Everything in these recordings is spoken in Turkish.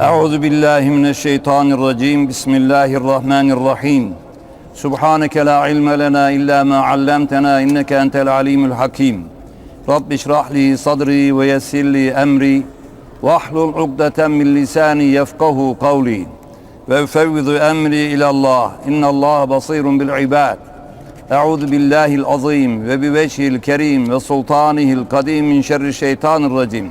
Euzu billahi mineşşeytanirracim. Bismillahirrahmanirrahim. Subhaneke la ilme lena illa ma allamtena inneke entel alimul hakim. Rabbi şrah li sadri ve yessir li emri ve ahlul ukdeten min lisani yefkahu kavli. Ve fevvidu emri ila Allah. İnna Allah basirun bil ibad. Euzu billahil azim ve bi vecihil kerim ve sultanihil kadim min şerri şeytanir racim.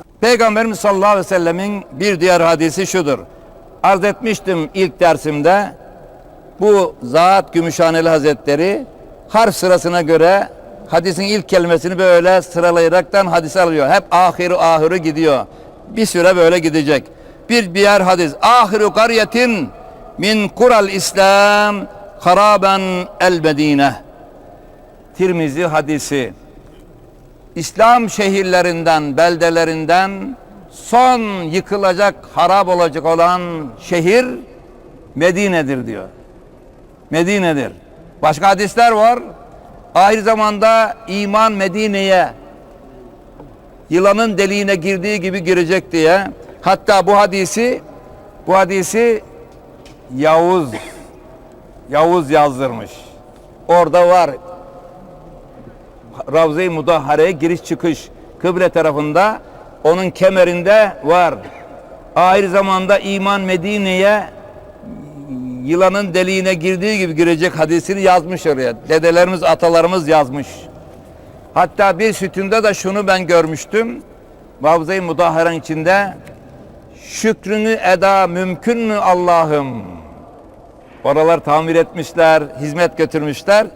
Peygamberimiz sallallahu aleyhi ve sellemin bir diğer hadisi şudur. Arz etmiştim ilk dersimde. Bu Zat Gümüşhaneli Hazretleri harf sırasına göre hadisin ilk kelimesini böyle sıralayaraktan hadis alıyor. Hep ahiru ahiru gidiyor. Bir süre böyle gidecek. Bir diğer hadis. Ahiru kariyetin min kural İslam haraben el Medine. Tirmizi hadisi. İslam şehirlerinden, beldelerinden son yıkılacak, harap olacak olan şehir Medine'dir diyor. Medine'dir. Başka hadisler var. Ahir zamanda iman Medine'ye yılanın deliğine girdiği gibi girecek diye. Hatta bu hadisi bu hadisi Yavuz Yavuz yazdırmış. Orada var Ravze-i Mudahhare'ye giriş çıkış kıble tarafında onun kemerinde var. Ahir zamanda iman Medine'ye yılanın deliğine girdiği gibi girecek hadisini yazmış oraya. Dedelerimiz, atalarımız yazmış. Hatta bir sütünde de şunu ben görmüştüm. Ravze-i Mudahhare'nin içinde şükrünü eda mümkün mü Allah'ım? Oralar tamir etmişler, hizmet götürmüşler.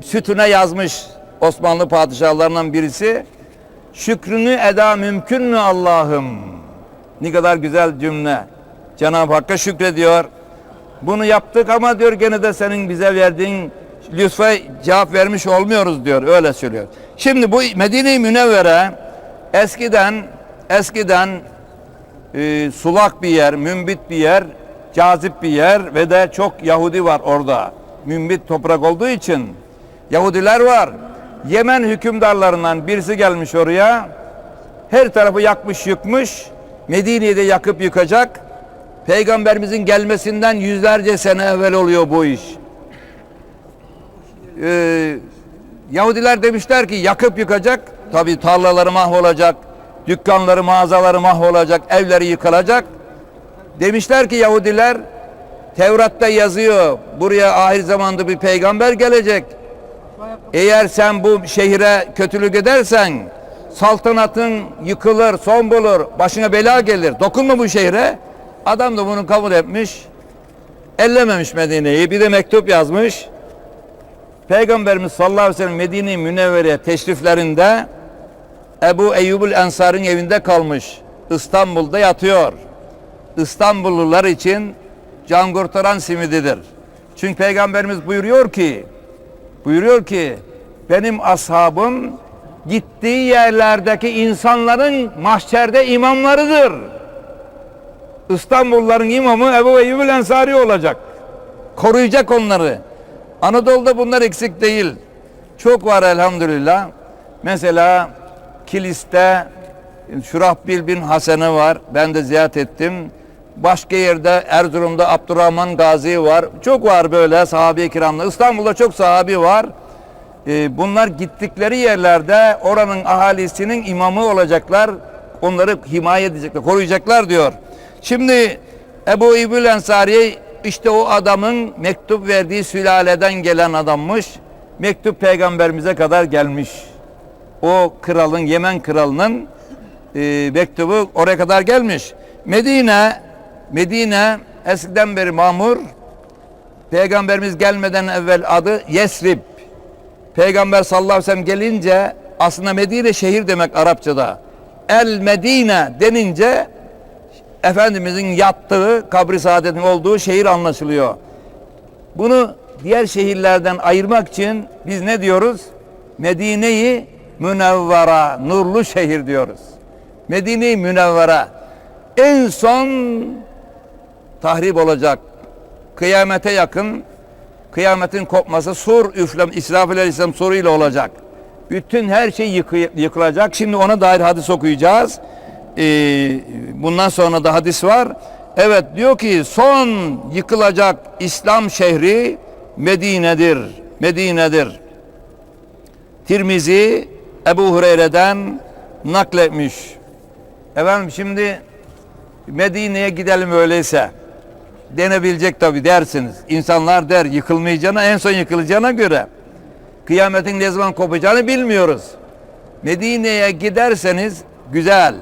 Sütüne yazmış Osmanlı padişahlarından birisi. Şükrünü eda mümkün mü Allah'ım? Ne kadar güzel cümle. Cenab-ı Hakk'a şükrediyor. Bunu yaptık ama diyor gene de senin bize verdiğin lütfe cevap vermiş olmuyoruz diyor. Öyle söylüyor. Şimdi bu Medine-i Münevvere eskiden eskiden e, sulak bir yer, mümbit bir yer, cazip bir yer ve de çok Yahudi var orada. Mümbit toprak olduğu için Yahudiler var. Yemen hükümdarlarından birisi gelmiş oraya. Her tarafı yakmış yıkmış. Medine'yi de yakıp yıkacak. Peygamberimizin gelmesinden yüzlerce sene evvel oluyor bu iş. Ee, Yahudiler demişler ki yakıp yıkacak. Tabi tarlaları mahvolacak. Dükkanları, mağazaları mahvolacak. Evleri yıkılacak. Demişler ki Yahudiler Tevrat'ta yazıyor. Buraya ahir zamanda bir peygamber gelecek. Eğer sen bu şehire kötülük edersen saltanatın yıkılır, son bulur, başına bela gelir. Dokunma bu şehre. Adam da bunu kabul etmiş. Ellememiş Medine'yi. Bir de mektup yazmış. Peygamberimiz sallallahu aleyhi ve sellem Medine-i Münevvere teşriflerinde Ebu Eyyubul Ensar'ın evinde kalmış. İstanbul'da yatıyor. İstanbullular için can kurtaran simididir. Çünkü Peygamberimiz buyuruyor ki buyuruyor ki benim ashabım gittiği yerlerdeki insanların mahşerde imamlarıdır. İstanbulluların imamı Ebu Eyyub Ensari olacak. Koruyacak onları. Anadolu'da bunlar eksik değil. Çok var elhamdülillah. Mesela Kilis'te Şurahbil bin Hasan'ı var. Ben de ziyaret ettim. Başka yerde Erzurum'da Abdurrahman Gazi var. Çok var böyle sahabe-i kiramda. İstanbul'da çok sahabi var. Ee, bunlar gittikleri yerlerde oranın ahalisinin imamı olacaklar. Onları himaye edecekler, koruyacaklar diyor. Şimdi Ebu İbül Ensari işte o adamın mektup verdiği sülaleden gelen adammış. Mektup peygamberimize kadar gelmiş. O kralın, Yemen kralının e, mektubu oraya kadar gelmiş. Medine Medine eskiden beri mamur. Peygamberimiz gelmeden evvel adı Yesrib. Peygamber sallallahu aleyhi ve sellem gelince aslında Medine şehir demek Arapçada. El Medine denince Efendimizin yattığı, kabri saadetin olduğu şehir anlaşılıyor. Bunu diğer şehirlerden ayırmak için biz ne diyoruz? Medine'yi münevvera, nurlu şehir diyoruz. Medine-i Münevvera en son tahrip olacak. Kıyamete yakın kıyametin kopması sur üflem İsrafil Aleyhisselam suruyla olacak. Bütün her şey yıkı, yıkılacak. Şimdi ona dair hadis okuyacağız. Ee, bundan sonra da hadis var. Evet diyor ki son yıkılacak İslam şehri Medine'dir. Medine'dir. Tirmizi Ebu Hureyre'den nakletmiş. Efendim şimdi Medine'ye gidelim öyleyse. Denebilecek tabi dersiniz. İnsanlar der yıkılmayacağına en son yıkılacağına göre. Kıyametin ne zaman kopacağını bilmiyoruz. Medine'ye giderseniz güzel.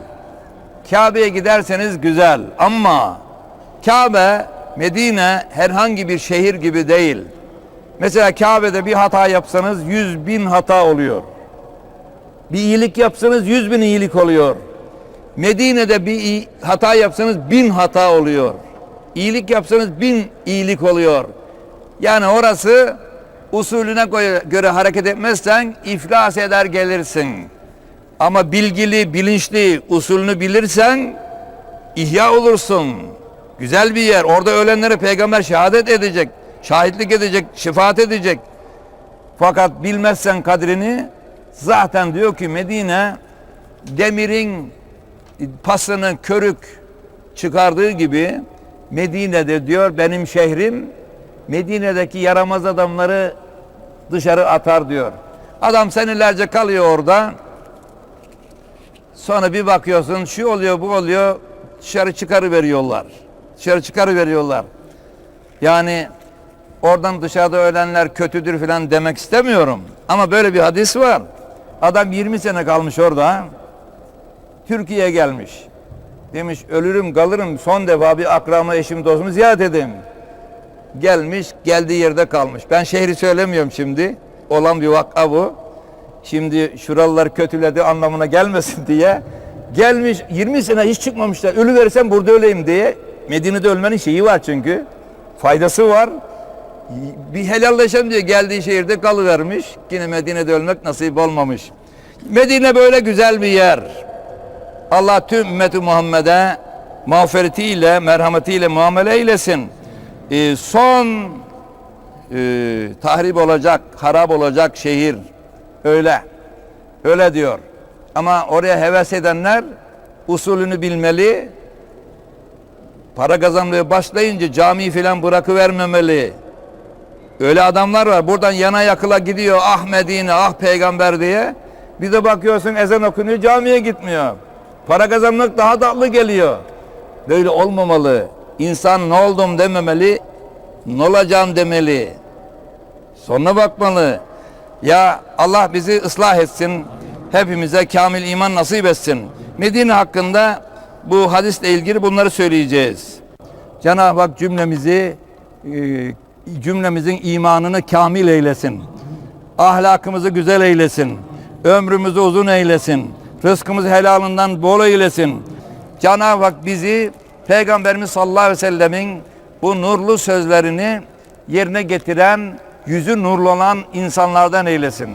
Kabe'ye giderseniz güzel. Ama Kabe, Medine herhangi bir şehir gibi değil. Mesela Kabe'de bir hata yapsanız yüz bin hata oluyor. Bir iyilik yapsanız yüz bin iyilik oluyor. Medine'de bir hata yapsanız bin hata oluyor. İyilik yapsanız bin iyilik oluyor. Yani orası usulüne göre, hareket etmezsen iflas eder gelirsin. Ama bilgili, bilinçli, usulünü bilirsen ihya olursun. Güzel bir yer. Orada ölenlere peygamber şehadet edecek. Şahitlik edecek, şefaat edecek. Fakat bilmezsen kadrini zaten diyor ki Medine demirin pasını körük çıkardığı gibi Medine'de diyor benim şehrim Medine'deki yaramaz adamları dışarı atar diyor. Adam senelerce kalıyor orada. Sonra bir bakıyorsun şu oluyor bu oluyor dışarı çıkarı veriyorlar. Dışarı çıkarı veriyorlar. Yani oradan dışarıda ölenler kötüdür falan demek istemiyorum. Ama böyle bir hadis var. Adam 20 sene kalmış orada. Türkiye'ye gelmiş. Demiş ölürüm kalırım son defa bir akramı eşim dostumu ziyaret edeyim. Gelmiş geldiği yerde kalmış. Ben şehri söylemiyorum şimdi. Olan bir vaka bu. Şimdi şuralılar kötüledi anlamına gelmesin diye. Gelmiş 20 sene hiç çıkmamışlar. Ölü versem burada öleyim diye. Medine'de ölmenin şeyi var çünkü. Faydası var. Bir helalleşem diye geldiği şehirde kalıvermiş. Yine Medine'de ölmek nasip olmamış. Medine böyle güzel bir yer. Allah tüm ümmeti Muhammed'e mağfiretiyle, merhametiyle muamele eylesin. Ee, son e, tahrip olacak, harap olacak şehir. Öyle. Öyle diyor. Ama oraya heves edenler usulünü bilmeli. Para kazanmaya başlayınca cami filan bırakıvermemeli. Öyle adamlar var. Buradan yana yakıla gidiyor. Ah Medine, ah peygamber diye. Bir de bakıyorsun ezan okunuyor camiye gitmiyor. Para kazanmak daha tatlı geliyor. Böyle olmamalı. İnsan ne oldum dememeli, ne olacağım demeli. Sonuna bakmalı. Ya Allah bizi ıslah etsin. Hepimize kamil iman nasip etsin. Medine hakkında bu hadisle ilgili bunları söyleyeceğiz. Cenab-ı Hak cümlemizi e, cümlemizin imanını kamil eylesin. Ahlakımızı güzel eylesin. Ömrümüzü uzun eylesin. Rızkımızı helalından bol eylesin. Cenab-ı Hak bizi Peygamberimiz sallallahu aleyhi ve sellemin bu nurlu sözlerini yerine getiren, yüzü nurlu olan insanlardan eylesin.